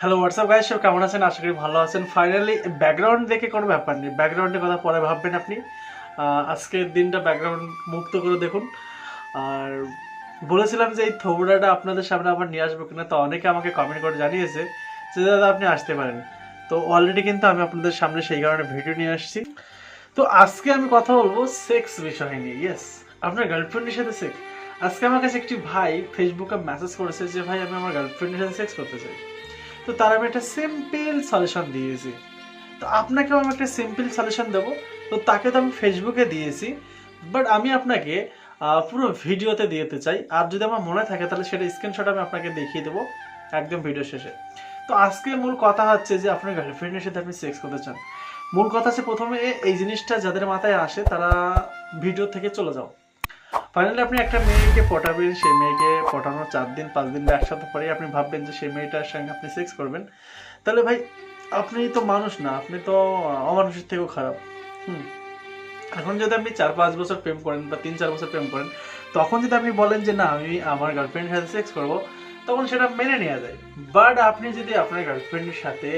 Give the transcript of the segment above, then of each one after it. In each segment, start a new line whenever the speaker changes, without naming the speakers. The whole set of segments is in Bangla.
হ্যালো হোয়াটসঅ্যাপ গাইস সব কেমন আছেন? আশা করি ভালো আছেন। ফাইনালি ব্যাকগ্রাউন্ড দেখে কোনো ব্যাপার নেই। ব্যাকগ্রাউন্ডের কথা পরে ভাববেন আপনি। আজকের দিনটা ব্যাকগ্রাউন্ড মুক্ত করে দেখুন। আর বলেছিলাম যে এই থোবড়াটা আপনাদের সামনে আবার নিয়ে আসব কিনা, তো অনেকে আমাকে কমেন্ট করে জানিয়েছে যে, দাদা, আপনি আসতে পারেন। তো অলরেডি কিন্তু আমি আপনাদের সামনে সেই কারণে ভিডিও নিয়ে আসছি। তো আজকে আমি কথা বলব সেক্স বিষয় নিয়ে। ইয়েস আপনার গার্লফ্রেন্ডের সাথে সেক্স আজকে আমার কাছে একটি ভাই ফেসবুকে মেসেজ করেছে যে, ভাই, আমি আমার গার্লফ্রেন্ডের সাথে সেক্স করতে চাই। তো তার আমি একটা সিম্পল সলিউশন দিয়েছি। তো আপনাকেও আমি একটা সিম্পল সলিউশন দেবো। তো তাকে তো আমি ফেসবুকে দিয়েছি। বাট আমি আপনাকে পুরো ভিডিওতে দিতে চাই। আর যদি আমার মনে থাকে, তাহলে সেটা স্ক্রিনশট আমি আপনাকে দেখিয়ে দেবো একদম ভিডিও শেষে। তো আজকে মূল কথা হচ্ছে যে, আপনার গার্লফ্রেন্ডের সাথে আপনি সেক্স করতে চান। মূল কথা হচ্ছে প্রথমে এই জিনিসটা যাদের মাথায় আসে, তারা ভিডিও থেকে চলে যাও। ফাইনালি আপনি একটা মেয়েকে পটাবেন, সেই মেয়েকে পটানোর চার দিন, পাঁচ দিন বা একসাথে পরে আপনি ভাববেন যে সেই মেয়েটার সঙ্গে আপনি সেক্স করবেন। তাহলে ভাই, আপনি তো মানুষ না, আপনি তো অমানুষের থেকেও খারাপ। হুম। এখন যদি আপনি চার, পাঁচ বছর প্রেম করেন বা তিন, চার বছর প্রেম করেন, তখন যদি আপনি বলেন যে, না, আমি আমার গার্লফ্রেন্ডের সাথে সেক্স করব তখন সেটা মেনে নেওয়া যায়। বাট আপনি যদি আপনার গার্লফ্রেন্ডের সাথে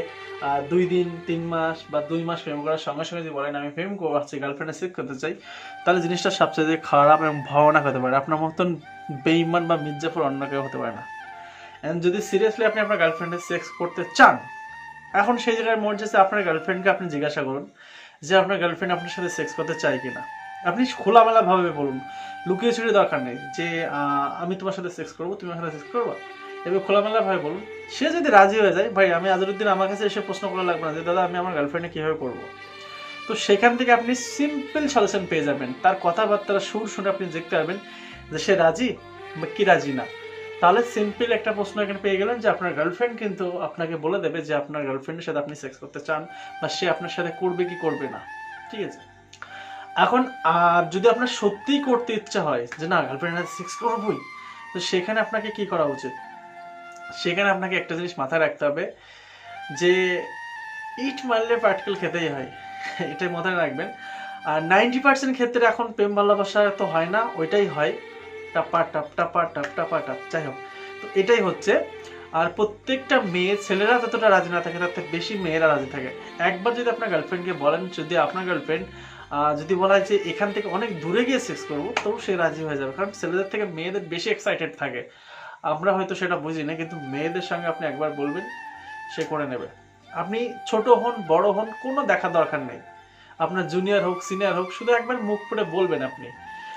দুই দিন, তিন মাস বা দুই মাস প্রেম করার সঙ্গে সঙ্গে যদি বলেন, আমি প্রেম করছি গার্লফ্রেন্ডে সেক্স করতে চাই, তাহলে জিনিসটা সবচেয়ে খারাপ এবং ভয়ানক হতে পারে। আপনার মতন বেইমান বা মির্জাফর অন্য কেউ হতে পারে না। অ্যান্ড যদি সিরিয়াসলি আপনি আপনার গার্লফ্রেন্ডের সেক্স করতে চান, এখন সেই জায়গায় মনে হচ্ছে আপনার গার্লফ্রেন্ডকে আপনি জিজ্ঞাসা করুন যে আপনার গার্লফ্রেন্ড আপনার সাথে সেক্স করতে চায় কিনা। আপনি খোলামেলা ভাবে বলুন। লুকিয়ে ছুড়ে দরকার নেই যে আমি তোমার সাথে সেক্স করব, তুমি আমার সাথে সেক্স করব। এবার খোলামেলা ভাবে বলুন। সে যদি রাজি হয়ে যায়, ভাই, আমি আজরুদ্দিন আমার কাছে এসে প্রশ্ন করা লাগবে না যে, দাদা, আমি আমার গার্লফ্রেন্ডে কীভাবে করব? তো সেখান থেকে আপনি সিম্পল সলিউশন পেয়ে যাবেন। তার কথাবার্তার সুর শুনে আপনি দেখতে পারবেন যে সে রাজি বা কি রাজি না। তাহলে সিম্পল একটা প্রশ্ন এখানে পেয়ে গেলেন যে, আপনার গার্লফ্রেন্ড কিন্তু আপনাকে বলে দেবে যে, আপনার গার্লফ্রেন্ডের সাথে আপনি সেক্স করতে চান বা সে আপনার সাথে করবে কি করবে না। ঠিক আছে? এখন, আর যদি আপনার সত্যিই করতে ইচ্ছা হয় যে না গার্লফ্রেন্ডের সাথে সেক্স করবই, তো সেখানে আপনাকে কি করা উচিত? সেখানে আপনাকে একটা জিনিস মাথায় রাখতে হবে যে ইট মারলে পার্টিকেল খেতেই হয়। এটাই মাথায় রাখবেন। আর নাইনটি পার্সেন্ট ক্ষেত্রে এখন প্রেম ভালোবাসা তো হয় না, ওইটাই হয়। টাপা, টাপ টাপা টাপ টাপা, টাপ, যাই হোক। তো এটাই হচ্ছে। আর প্রত্যেকটা মেয়ে, ছেলেরা যতটা রাজি না থাকে, তার থেকে বেশি মেয়েরা রাজি থাকে। একবার যদি আপনার গার্লফ্রেন্ডকে বলেন, যদি আপনার গার্লফ্রেন্ড যদি বলা হয় যে এখান থেকে অনেক দূরে গিয়ে সেক্স করব, তবু সে রাজি হয়ে যাবে। কারণ ছেলেদের থেকে মেয়েদের বেশি এক্সাইটেড থাকে। আমরা হয়তো সেটা বুঝি না, কিন্তু মেয়েদের সঙ্গে আপনি একবার বলবেন, সে করে নেবে। আপনি ছোট হন, বড় হন, কোনো দেখা দরকার নেই। আপনার জুনিয়র হোক সিনিয়র হোক, শুধু একবার মুখ করে বলবেন আপনি।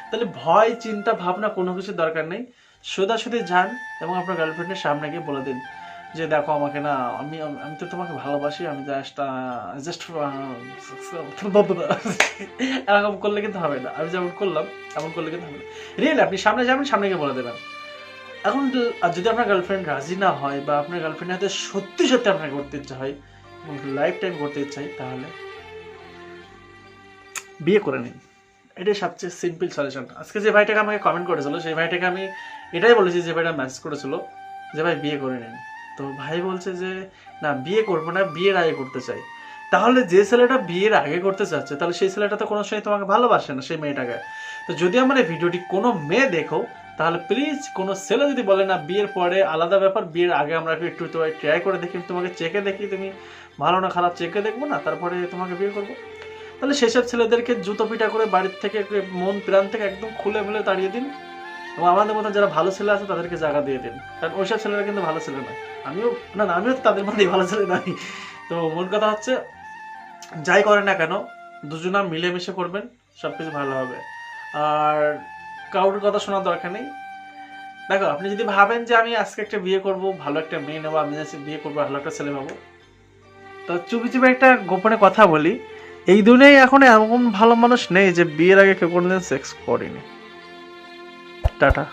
তাহলে ভয়, চিন্তা, ভাবনা কোনো কিছু দরকার নেই। সোজাসুজি যান এবং আপনার গার্লফ্রেন্ডের সামনে গিয়ে বলে দিন যে দেখো আমাকে না, আমি আমি তো তোমাকে ভালোবাসি, আমি জাস্ট জাস্ট এরকম করলে কিন্তু হবে না। আমি যেমন করলাম এমন করলে কিন্তু হবে না। রিয়েলি আপনি সামনে যাবেন, সামনে গিয়ে বলে দেবেন। এখন যদি আপনার গার্লফ্রেন্ড রাজি না হয় বা আপনার গার্লফ্রেন্ডের হাতে সত্যি সত্যি আপনার করতে ইচ্ছা হয় এবং লাইফ টাইম করতে ইচ্ছা হয়, তাহলে বিয়ে করে নিন। এটাই সবচেয়ে সিম্পল সলিউশন আজকে যে ভাইটাকে আমাকে কমেন্ট করেছিল, সেই ভাইটাকে আমি এটাই বলেছি যে ভাইটা মেসেজ করেছিল, যে ভাই বিয়ে করে নিন। তো ভাই বলছে যে, না, বিয়ে করব না, বিয়ের আগে করতে চাই। তাহলে যে ছেলেটা বিয়ের আগে করতে চাচ্ছে, তাহলে সেই ছেলেটা তো কোনো সময় তোমাকে ভালোবাসে না, সেই মেয়েটাকে। তো যদি আমার এই ভিডিওটি কোনো মেয়ে দেখো, তাহলে প্লিজ কোনো ছেলে যদি বলে, না, বিয়ের পরে আলাদা ব্যাপার, বিয়ের আগে আমরা একটু তোমায় ট্রাই করে দেখি তোমাকে চেকে দেখি, তুমি ভালো না, খারাপ চেকে দেখব না, তারপরে তোমাকে বিয়ে করব। তাহলে সেসব ছেলেদেরকে জুতো পিটা করে বাড়ির থেকে, মন প্রাণ থেকে একদম খুলে খুলে তাড়িয়ে দিন। এবং আমাদের মতো যারা ভালো ছেলে আছে, তাদেরকে জায়গা দিয়ে দিন। কারণ ওইসব ছেলেরা কিন্তু ভালো ছেলে নয়। আমিও না না, আমিও তাদের মধ্যেই ভালো ছেলে নাই। তো মূল কথা হচ্ছে, যাই করে না কেন, দুজনা মিলেমিশে করবেন সব কিছু ভালো হবে। আর কাউর কথা শোনার দরকার নেই। দেখো, আপনি যদি ভাবেন যে আমি আজকে একটা বিয়ে করব, ভালো একটা মেয়ে নেব, আমি বিয়ে করব, ভালো একটা ছেলে পাবো। তো চুপি চুপি একটা গোপনে কথা বলি। এই দুনিয়ায় এখন এমন ভালো মানুষ নেই যে বিয়ের আগে কেউ কোনোদিন সেক্স করেনি। টাটা